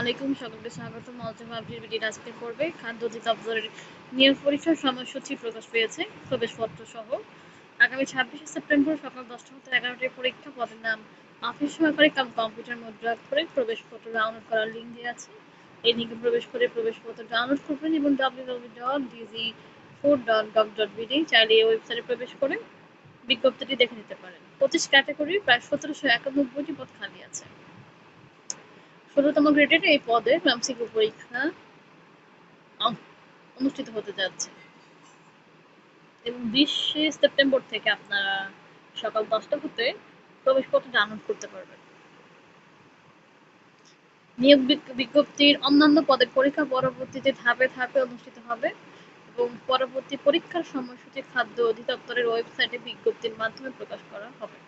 আলাইকুম, সকলকে স্বাগত মজা ভাবজির বিডির আজকের পর্বে খাদ্য অধিদপ্তরের নিয়োগ পরীক্ষার সময়সূচি প্রকাশ পেয়েছে, প্রবেশপত্র সহ। আগামী ছাব্বিশে সেপ্টেম্বর সকাল দশটা হতে এগারোটায় পরীক্ষা, পদের নাম অফিস সহকারী কাম কম্পিউটার মুদ্রা করে প্রবেশপত্র ডাউনলোড করার লিঙ্ক দেওয়া আছে। এই লিঙ্কে প্রবেশ করে প্রবেশপত্র ডাউনলোড করবেন এবং W W dot DG food dot gov dot BD চাইলে এই ওয়েবসাইটে প্রবেশ করে বিজ্ঞপ্তিটি দেখে নিতে পারেন। পঁচিশ ক্যাটাগরি প্রায় সতেরোশো একানব্বইটি পদ খালি আছে। ষোলোতম গ্রেডের এই পদে এমসিকিউ পরীক্ষা অনুষ্ঠিত হতে যাচ্ছে। এবং বিশে সেপ্টেম্বর থেকে আপনারা সকাল দশটা হতে প্রবেশপত্র ডাউনলোড করতে পারবেন। নিয়োগ বিজ্ঞপ্তির অন্যান্য পদের পরীক্ষা পরবর্তীতে ধাপে ধাপে অনুষ্ঠিত হবে এবং পরবর্তী পরীক্ষার সময়সূচি খাদ্য অধিদপ্তরের ওয়েবসাইটে বিজ্ঞপ্তির মাধ্যমে প্রকাশ করা হবে।